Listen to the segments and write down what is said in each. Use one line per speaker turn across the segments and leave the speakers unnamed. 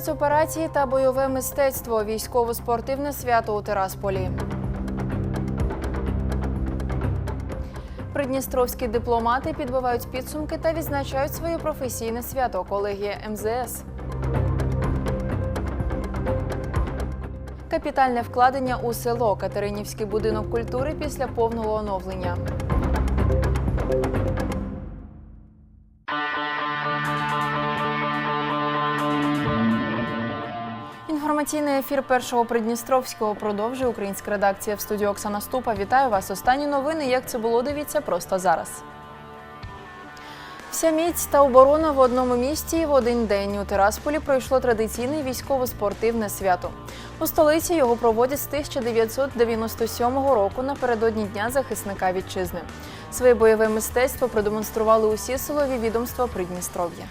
спецоперації та бойове мистецтво. Військово-спортивне свято у Тирасполі. Придністровські дипломати підбивають підсумки та відзначають своє професійне свято. Колегія МЗС. Капітальне вкладення у село Катеринівський будинок культури після повного оновлення. Інформаційний ефір першого Придністровського продовжує українська редакція в студії Оксана Ступа. Вітаю вас. Останні новини. Як це було, дивіться просто зараз. Вся міць та оборона в одному місті і в один день у Тирасполі пройшло традиційне військово-спортивне свято. У столиці його проводять з 1997 року напередодні Дня захисника вітчизни. Своє бойове мистецтво продемонстрували усі силові відомства Придністров'я.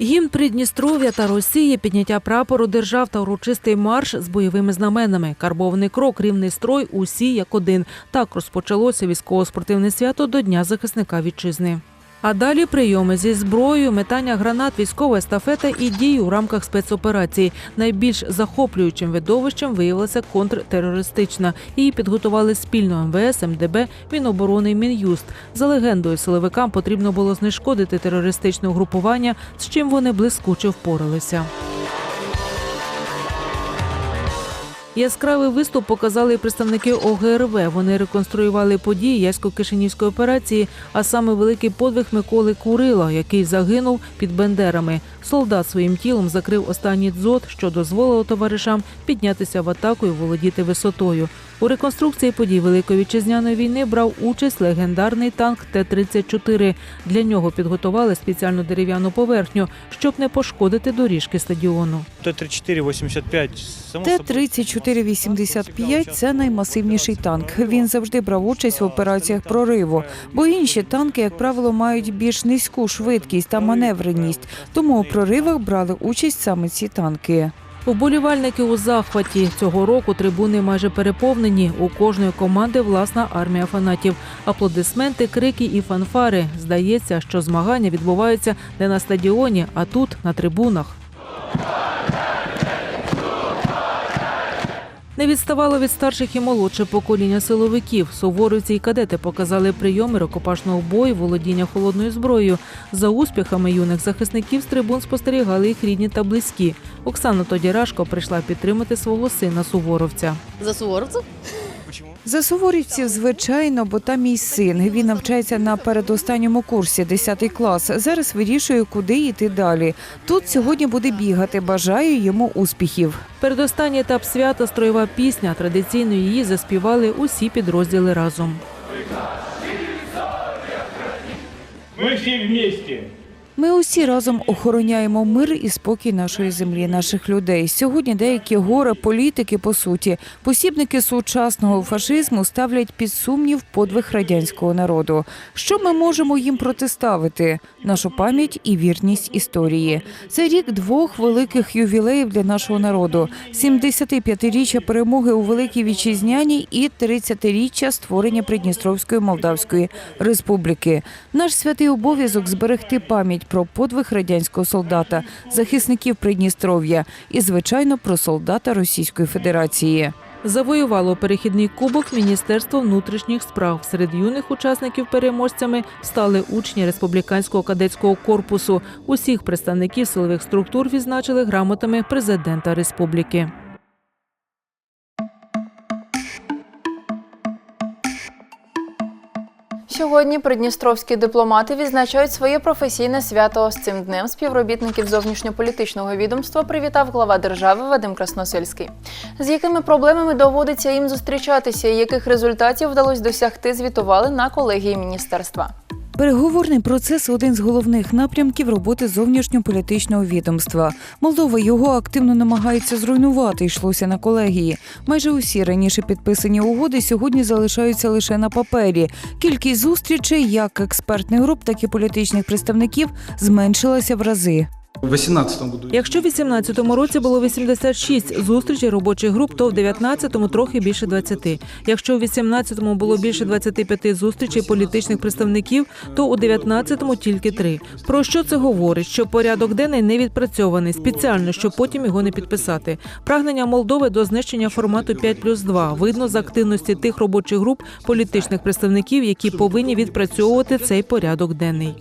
Гімн Придністров'я та Росії, підняття прапору держав та урочистий марш з бойовими знаменами, карбований крок, рівний строй, усі як один. Так розпочалося військово-спортивне свято до Дня захисника вітчизни. А далі прийоми зі зброєю, метання гранат, військова естафета і дії у рамках спецоперації. Найбільш захоплюючим видовищем виявилася контртерористична. Її підготували спільно МВС, МДБ, Міноборони і Мін'юст. За легендою, силовикам потрібно було знешкодити терористичне угрупування, з чим вони блискуче впоралися. Яскравий виступ показали представники ОГРВ. Вони реконструювали події Ясько-Кишинівської операції, а саме великий подвиг Миколи Курила, який загинув під Бендерами. Солдат своїм тілом закрив останній дзот, що дозволило товаришам піднятися в атаку і володіти висотою. У реконструкції подій Великої вітчизняної війни брав участь легендарний танк Т-34. Для нього підготували спеціальну дерев'яну поверхню, щоб не пошкодити доріжки стадіону.
Т-34-85. само собою,
Т-34-85 – це наймасивніший танк. Він завжди брав участь в операціях прориву, бо інші танки, як правило, мають більш низьку швидкість та маневреність. Тому у проривах брали участь саме ці танки.
Уболівальники у захваті цього року трибуни майже переповнені. У кожної команди власна армія фанатів. Аплодисменти, крики і фанфари. Здається, що змагання відбуваються не на стадіоні, а тут на трибунах. Не відставало від старших і молодше покоління силовиків. Суворівці і кадети показали прийоми рукопашного бою, володіння холодною зброєю. За успіхами юних захисників з трибун спостерігали їх рідні та близькі. Оксана Тодірашко прийшла підтримати свого сина суворовця.
За суворовців?
За суворівців, звичайно, бо там мій син. Він навчається на передостанньому курсі, 10 клас. Зараз вирішує, куди йти далі. Тут сьогодні буде бігати. Бажаю йому успіхів.
Передостанній етап свята строєва пісня. Традиційно її заспівали усі підрозділи разом.
Мы все вместе.
Ми усі разом охороняємо мир і спокій нашої землі, наших людей. Сьогодні деякі гори політики, по суті, посібники сучасного фашизму ставлять під сумнів подвиг радянського народу. Що ми можемо їм протиставити? Нашу пам'ять і вірність історії. Це рік двох великих ювілеїв для нашого народу: 75-річчя перемоги у Великій Вітчизняній і 30-річчя створення Придністровської Молдавської Республіки. Наш святий обов'язок зберегти пам'ять про подвиг радянського солдата, захисників Придністров'я і, звичайно, про солдата Російської Федерації.
Завоювало перехідний кубок Міністерство внутрішніх справ. Серед юних учасників переможцями стали учні республіканського кадетського корпусу. Усіх представників силових структур відзначили грамотами президента республіки.
Сьогодні придністровські дипломати відзначають своє професійне свято. З цим днем співробітників зовнішньополітичного відомства привітав глава держави Вадим Красносельський. З якими проблемами доводиться їм зустрічатися і яких результатів вдалося досягти, звітували на колегії міністерства.
Переговорний процес один з головних напрямків роботи зовнішньополітичного відомства. Молдова його активно намагається зруйнувати. Йшлося на колегії. Майже усі раніше підписані угоди сьогодні залишаються лише на папері. Кількість зустрічей як експертних груп, так і політичних представників зменшилася в рази.
В 2018 году
Якщо в 18-му році було 86 зустрічей робочих груп, то в 19-му трохи більше 20. Якщо в 18-му було більше 25 зустрічей політичних представників, то у 19-му тільки три. Про що це говорить? Що порядок денний не відпрацьований спеціально, щоб потім його не підписати. Прагнення Молдови до знищення формату 5 плюс 2 видно з активності тих робочих груп політичних представників, які повинні відпрацьовувати цей порядок денний.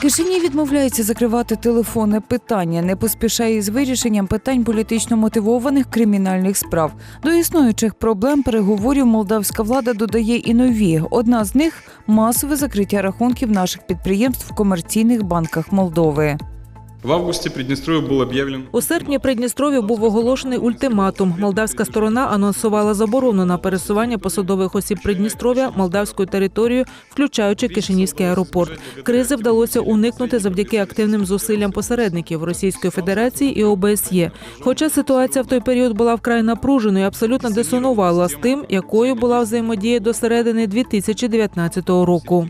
Кишині відмовляється закривати телефонне питання, не поспішає із вирішенням питань політично мотивованих кримінальних справ. До існуючих проблем переговорів молдавська влада додає і нові. Одна з них масове закриття рахунків наших підприємств в комерційних банках Молдови.
В августе Приднестровье был объявлен
У серпні Придністров'ю був оголошений ультиматум. Молдавська сторона анонсувала заборону на пересування посадових осіб Придністров'я молдавською територією, включаючи Кишинівський аеропорт. Кризи вдалося уникнути завдяки активним зусиллям посередників Російської Федерації і ОБСЄ. Хоча ситуація в той період була вкрай напруженою, абсолютно дисонувала з тим, якою була взаємодія до середини 2019 року.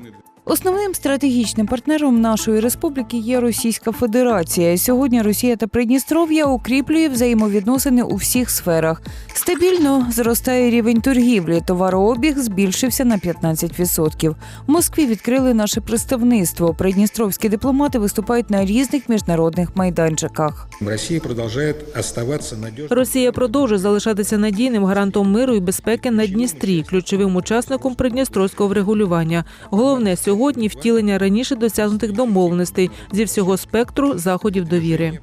Основним стратегічним партнером нашої республіки є Російська Федерація. Сьогодні Росія та Придністров'я укріплює взаємовідносини у всіх сферах. Стабільно зростає рівень торгівлі. Товарообіг збільшився на 15%. В Москві відкрили наше представництво. Придністровські дипломати виступають на різних міжнародних майданчиках.
Россия продолжает оставаться надежным.
Росія продовжує залишатися надійним гарантом миру і безпеки на Дністрі, ключовим учасником придністровського врегулювання. Головне сьогодні втілення раніше досягнутих домовленостей зі всього спектру заходів довіри.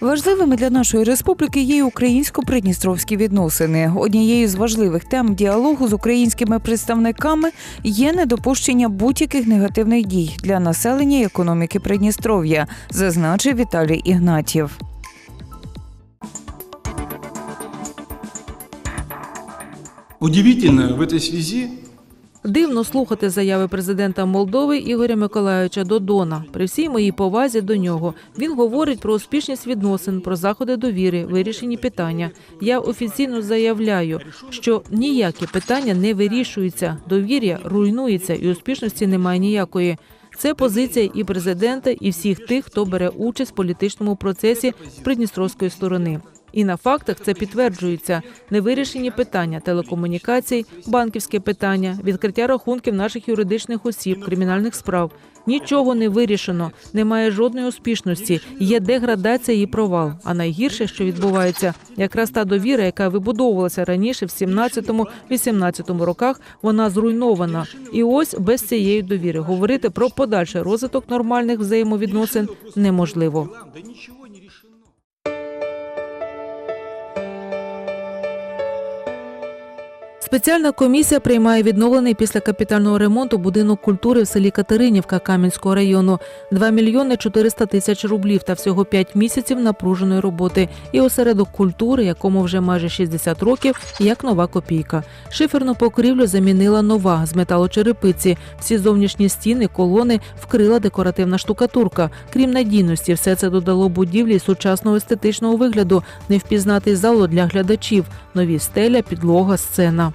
Важливими для нашої республіки є й українсько-придністровські відносини. Однією з важливих тем діалогу з українськими представниками є недопущення будь-яких негативних дій для населення і економіки Придністров'я, зазначив Віталій Ігнатів.
Удивительно в этой связи
Дивно слухати заяви президента Молдови Ігоря Миколайовича Додона. При всій моїй повазі до нього він говорить про успішність відносин, про заходи довіри, вирішені питання. Я офіційно заявляю, що ніякі питання не вирішуються, довір'я руйнується і успішності немає ніякої. Це позиція і президента, і всіх тих, хто бере участь в політичному процесі придністровської сторони. І на фактах це підтверджується невирішені питання телекомунікацій, банківське питання, відкриття рахунків наших юридичних осіб, кримінальних справ. Нічого не вирішено, немає жодної успішності, є деградація і провал. А найгірше, що відбувається, якраз та довіра, яка вибудовувалася раніше в 17-18 роках, вона зруйнована. І ось без цієї довіри говорити про подальший розвиток нормальних взаємовідносин неможливо. Спеціальна комісія приймає відновлений після капітального ремонту будинок культури в селі Катеринівка Кам'янського району. 2 мільйони 400 тисяч рублів та всього 5 місяців напруженої роботи. І осередок культури, якому вже майже 60 років, як нова копійка. Шиферну покрівлю замінила нова з металочерепиці. Всі зовнішні стіни, колони вкрила декоративна штукатурка. Крім надійності, все це додало будівлі сучасного естетичного вигляду, невпізнатий залу для глядачів, нові стеля, підлога, сцена.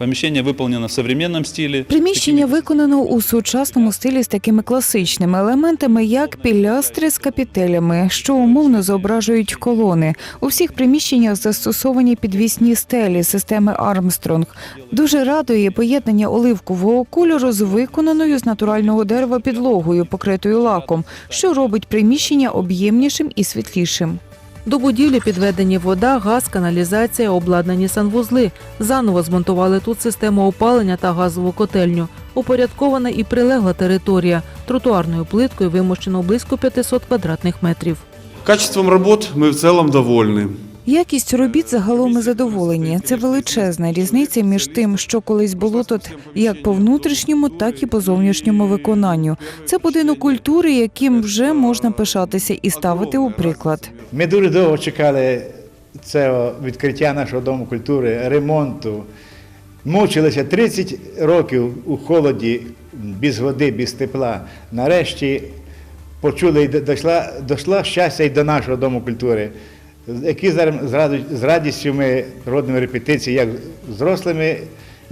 Помещение выполнено в современном стиле.
Приміщення виконано у сучасному стилі з такими класичними елементами, як пілястри з капітелями, що умовно зображують колони. У всіх приміщеннях застосовані підвісні стелі системи Армстронг. Дуже радує поєднання оливкового кольору з виконаною з натурального дерева підлогою, покритою лаком, що робить приміщення об'ємнішим і світлішим.
До будівлі підведені вода, газ, каналізація, обладнані санвузли. Заново змонтували тут систему опалення та газову котельню. Упорядкована і прилегла територія. Тротуарною плиткою вимощено близько 500 квадратних метрів.
Качеством работ мы в целом довольны.
Якість робіт загалом ми задоволені. Це величезна різниця між тим, що колись було тут як по внутрішньому, так і по зовнішньому виконанню. Це будинок культури, яким вже можна пишатися і ставити у приклад.
Ми дуже довго чекали цього відкриття нашого дому культури, ремонту. Мучилися 30 років у холоді, без води, без тепла. Нарешті почули, дійшла, дійшла щастя і до нашого дому культури, який зараз з радістю ми проводимо репетиції як зрослими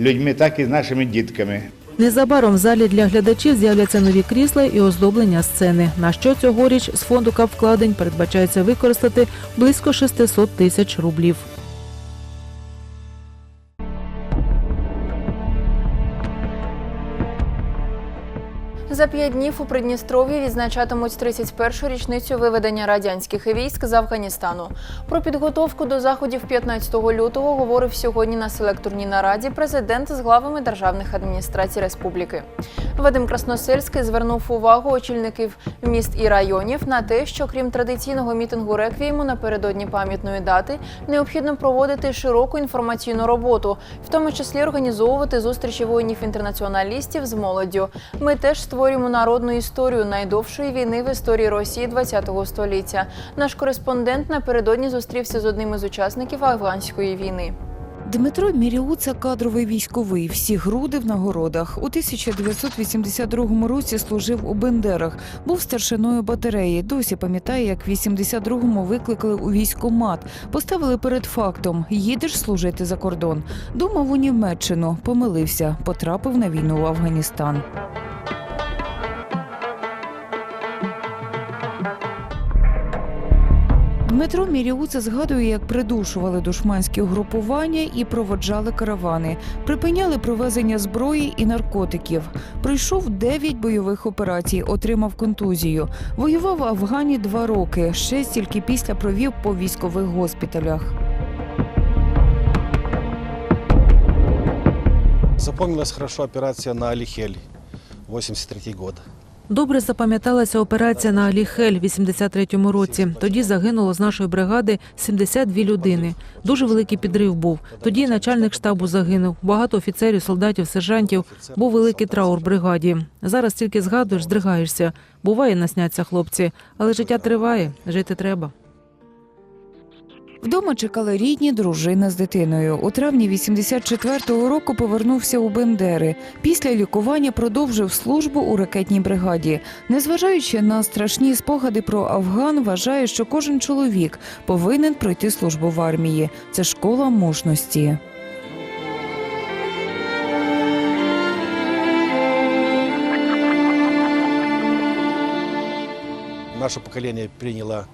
людьми, так і з нашими дітками.
Незабаром в залі для глядачів з'являться нові крісла і оздоблення сцени. На що цьогоріч з фонду капвкладень передбачається використати близько 600 тисяч рублів.
За п'ять днів у Придністров'ї відзначатимуть 31-ю річницю виведення радянських військ з Афганістану. Про підготовку до заходів 15 лютого говорив сьогодні на селекторній нараді президент з главами державних адміністрацій республіки. Вадим Красносельський звернув увагу очільників міст і районів на те, що крім традиційного мітингу реквієму напередодні пам'ятної дати, необхідно проводити широку інформаційну роботу, в тому числі організовувати зустрічі воїнів-інтернаціоналістів з молоддю. Ми теж створюємо народну історію найдовшої війни в історії Росії ХХ століття. Наш кореспондент напередодні зустрівся з одним із учасників афганської війни.
Дмитро Міріуца кадровий військовий, всі груди в нагородах. У 1982 році служив у Бендерах, був старшиною батареї. Досі пам'ятає, як в 82-му викликали у військомат, поставили перед фактом: їдеш служити за кордон. Думав у Німеччину, помилився, потрапив на війну в Афганістан. Дмитро Міріуце згадує, як придушували душманські угрупування і проводжали каравани, припиняли провезення зброї і наркотиків. Пройшов 9 бойових операцій, отримав контузію. Воював в Афгані два роки. Ще стільки після провів по військових госпіталях.
Запомнилась хорошо операция на Алихель, 83 год.
Добре запам'яталася операція на Аліхель в 83-му році. Тоді загинуло з нашої бригади 72 людини. Дуже великий підрив був. Тоді начальник штабу загинув. Багато офіцерів, солдатів, сержантів. Був великий траур бригаді. Зараз тільки згадуєш, здригаєшся. Буває, насняться хлопці, але життя триває, жити треба.
Вдома чекали рідні, дружина з дитиною. У травні 84-го року повернувся у Бендери. Після лікування продовжив службу у ракетній бригаді. Незважаючи на страшні спогади про Афган, вважає, що кожен чоловік повинен пройти службу в армії. Це школа мужності.
Наше поколение приняло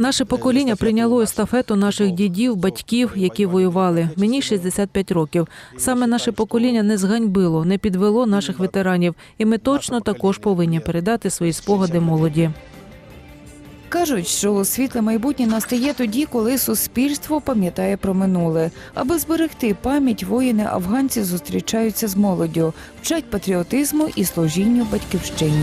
Наше покоління прийняло естафету наших дідів, батьків, які воювали. Мені 65 років. Саме наше покоління не зганьбило, не підвело наших ветеранів, і ми точно також повинні передати свої спогади молоді.
Кажуть, що світле майбутнє настає тоді, коли суспільство пам'ятає про минуле. Аби зберегти пам'ять, воїни афганці зустрічаються з молоддю, вчать патріотизму і служінню батьківщині.